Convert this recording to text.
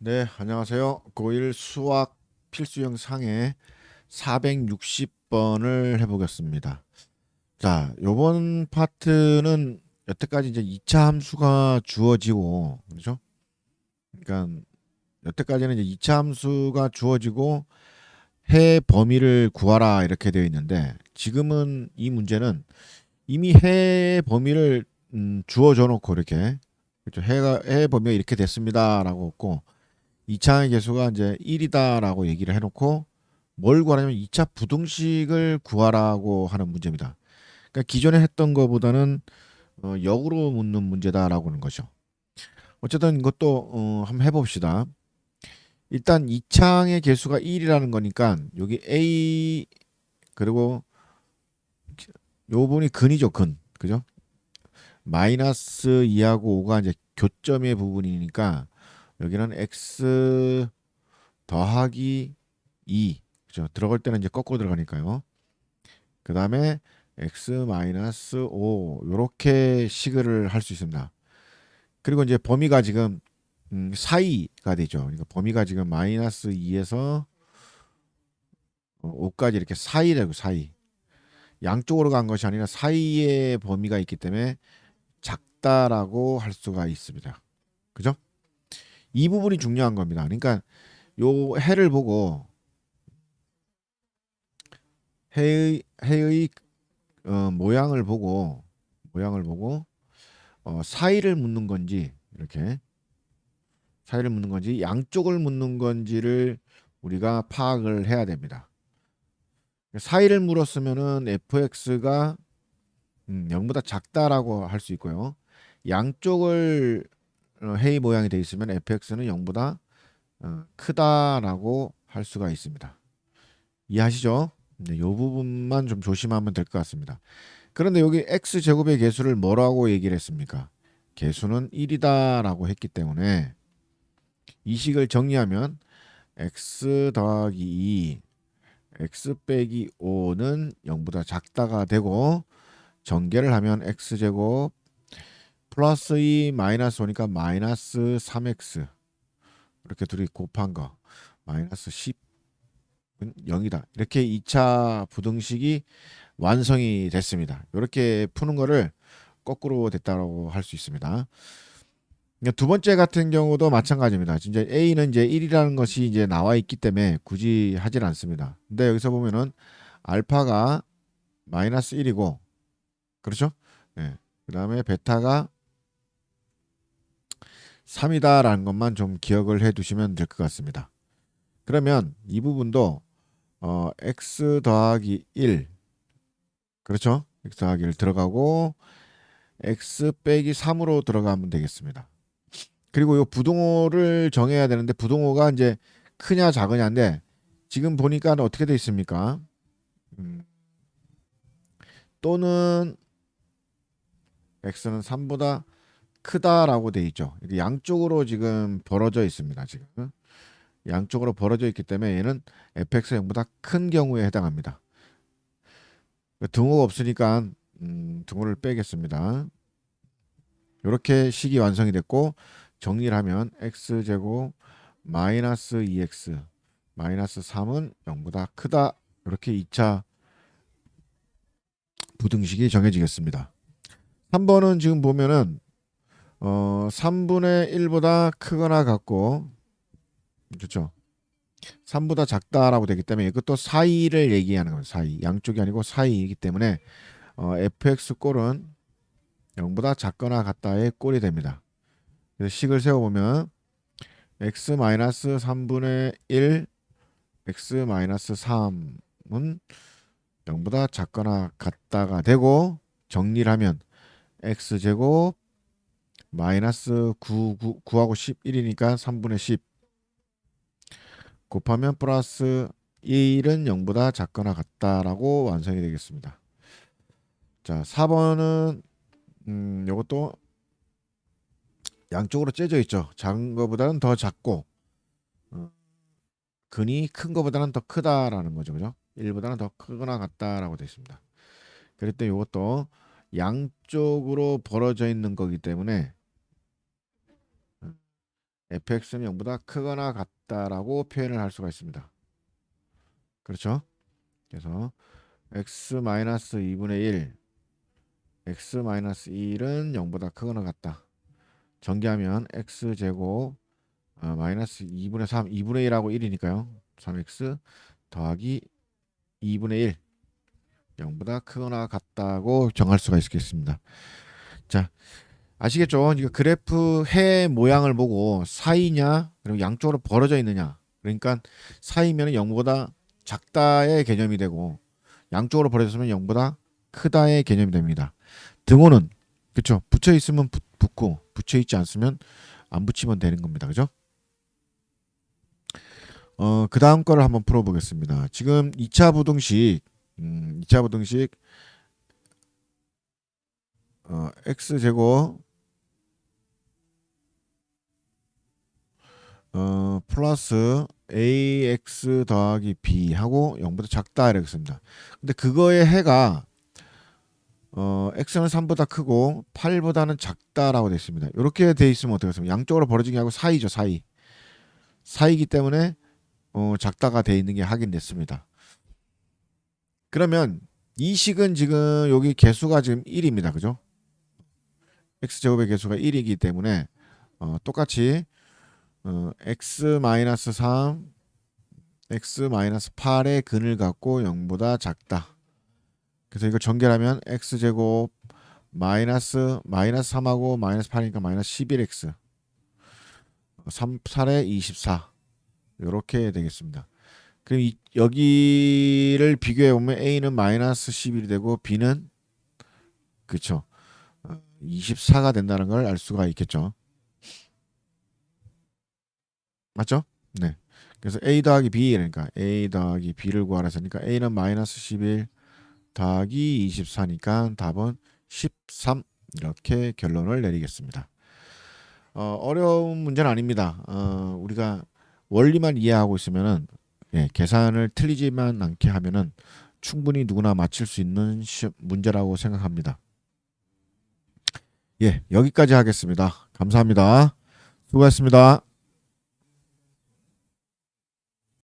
네, 안녕하세요. 고1 수학 필수 영상의 460번을 해보겠습니다. 자, 요번 파트는 여태까지 이제 2차 함수가 주어지고, 그렇죠? 그러니까 여태까지는 이제 2차 함수가 주어지고 해 범위를 구하라 이렇게 되어 있는데 지금은 이 문제는 이미 해 범위를 음, 주어져 놓고 이렇게 그렇죠? 해가 해 범위가 이렇게 됐습니다라고 했고 2차의 개수가 이제 1이다라고 얘기를 해놓고 뭘 구하냐면 2차 부등식을 구하라고 하는 문제입니다. 그러니까 기존에 했던 것보다는 어, 역으로 묻는 문제다라고 하는 거죠. 어쨌든 이것도 어, 한번 해봅시다. 일단 2창의 개수가 1이라는 거니까 여기 A 그리고 요 부분이 근이죠 근 그죠? 마이너스 2하고 5가 이제 교점의 부분이니까 여기는 x 더하기 2 그죠? 들어갈 때는 이제 거꾸로 들어가니까요. 그 다음에 x 마이너스 5 요렇게 식을 할 수 있습니다. 그리고 이제 범위가 지금 음, 사이가 되죠. 그러니까 범위가 지금 마이너스 2에서 5까지 이렇게 사이라고 사이. 양쪽으로 간 것이 아니라 사이의 범위가 있기 때문에 작다라고 할 수가 있습니다. 그죠? 이 부분이 중요한 겁니다. 그러니까 요 해를 보고 해의 해의 어, 모양을 보고 모양을 보고 어, 사이를 묻는 건지 이렇게 사이를 묻는 건지 양쪽을 묻는 건지를 우리가 파악을 해야 됩니다. 사이를 물었으면은 fx가 음, 0보다 작다라고 할 수 있고요. 양쪽을 어, 해이 모양이 되어 있으면 fx는 0보다 어, 크다라고 할 수가 있습니다. 이해하시죠? 네, 이 부분만 좀 조심하면 될 것 같습니다. 그런데 여기 x 제곱의 개수를 뭐라고 얘기를 했습니까? 개수는 1이다라고 했기 때문에 이 식을 정리하면 x 더하기 2 x 빼기 5는 0보다 작다가 되고 전개를 하면 x 제곱 플러스 2 마이너스 5니까 마이너스 3x 이렇게 둘이 곱한 거 마이너스 10은 0이다. 이렇게 2차 부등식이 완성이 됐습니다. 이렇게 푸는 거를 거꾸로 됐다고 할 수 있습니다. 두 번째 같은 경우도 마찬가지입니다. 진짜 A는 이제 1이라는 것이 이제 나와 있기 때문에 굳이 하질 않습니다. 근데 여기서 보면은 알파가 마이너스 1이고 그렇죠? 네. 그 다음에 베타가 3이다라는 것만 좀 기억을 해 두시면 될 것 같습니다. 그러면 이 부분도 어, x 더하기 1 그렇죠? x 더하기 1 들어가고 x 빼기 3으로 들어가면 되겠습니다. 그리고 이 부동호를 정해야 되는데 부동호가 이제 크냐 작으냐인데 지금 보니까 어떻게 돼 있습니까? 음, 또는 x는 3보다 크다라고 돼 있죠. 양쪽으로 지금 벌어져 있습니다. 지금 양쪽으로 벌어져 있기 때문에 얘는 fx가 0보다 큰 경우에 해당합니다. 등호가 없으니까 음, 등호를 빼겠습니다. 이렇게 식이 완성이 됐고 정리를 하면 x 제곱 마이너스 2x 마이너스 3은 0보다 크다 이렇게 2차 부등식이 정해지겠습니다. 3번은 지금 보면은 어 3분의 1보다 크거나 같고 그렇죠. 3보다 작다라고 되기 때문에 이것도 사이를 얘기하는 겁니다. 사이. 양쪽이 아니고 사이이기 때문에 어, fx 꼴은 0보다 작거나 같다의 꼴이 됩니다. 그래서 식을 세워보면 x 3분의 1 x 3은 0보다 작거나 같다가 되고 정리를 하면 x제곱 마이너스 9, 9, 9하고 11이니까 3분의 10 곱하면 플러스 1은 0보다 작거나 같다라고 완성이 되겠습니다. 자, 4번은 음, 요것도 양쪽으로 째져 있죠. 작은 거보다는 더 작고 어, 근이 큰 거보다는 더 크다라는 거죠. 그죠? 1보다는 더 크거나 같다라고 되어 있습니다. 그랬더니 이것도 양쪽으로 벌어져 있는 거기 때문에 fx는 0보다 크거나 같다라고 표현을 할 수가 있습니다. 그렇죠? 그래서 x-2분의 1 x-1은 0보다 크거나 같다. 전개하면 x제곱 어, 마이너스 2분의 3 2분의 1하고 1이니까요. 3x 더하기 2분의 1 0보다 크거나 같다고 정할 수가 있겠습니다. 자, 아시겠죠? 이거 그래프 해 모양을 보고 사이냐 그리고 양쪽으로 벌어져 있느냐 그러니까 사이면 0보다 작다의 개념이 되고 양쪽으로 벌어졌으면 0보다 크다의 개념이 됩니다. 등호는 그렇죠? 붙여 있으면 붙, 붙고 붙여 있지 않으면 안 붙이면 되는 겁니다. 그죠? 어, 그 다음 거를 한번 풀어보겠습니다. 지금 2차 부등식, 음, 2차 부등식, 어, x제곱, 어, 플러스 ax 더하기 b 하고 0보다 작다 이렇게 씁니다. 근데 그거의 해가 어, x는 3보다 크고 8보다는 작다라고 되어 있습니다. 이렇게 돼 있으면 어떻게 하습니까 양쪽으로 벌어지게 하고 사이죠, 사이. 사이기 때문에 어, 작다가 돼 있는 게 확인됐습니다. 그러면 이 식은 지금 여기 개수가 지금 1입니다. 그죠? x제곱의 개수가 1이기 때문에 어, 똑같이 어, x-3 x-8의 근을 갖고 0보다 작다. 그래서 이거 전개하면 x제곱 마이너스 마이너스 3하고 마이너스 8이니까 마이너스 11x 3, 8에 24 이렇게 되겠습니다. 그럼 이, 여기를 비교해 보면 a는 마이너스 11이 되고 b는 그쵸 24가 된다는 걸 알 수가 있겠죠. 맞죠? 네. 그래서 a 더하기 b 그러니까 a 더하기 b를 구하라서니까 a는 마이너스 11 더하기 24니까 답은 13 이렇게 결론을 내리겠습니다. 어, 어려운 문제는 아닙니다. 어, 우리가 원리만 이해하고 있으면은 예, 계산을 틀리지만 않게 하면은 충분히 누구나 맞힐 수 있는 시, 문제라고 생각합니다. 예, 여기까지 하겠습니다. 감사합니다. 수고하셨습니다.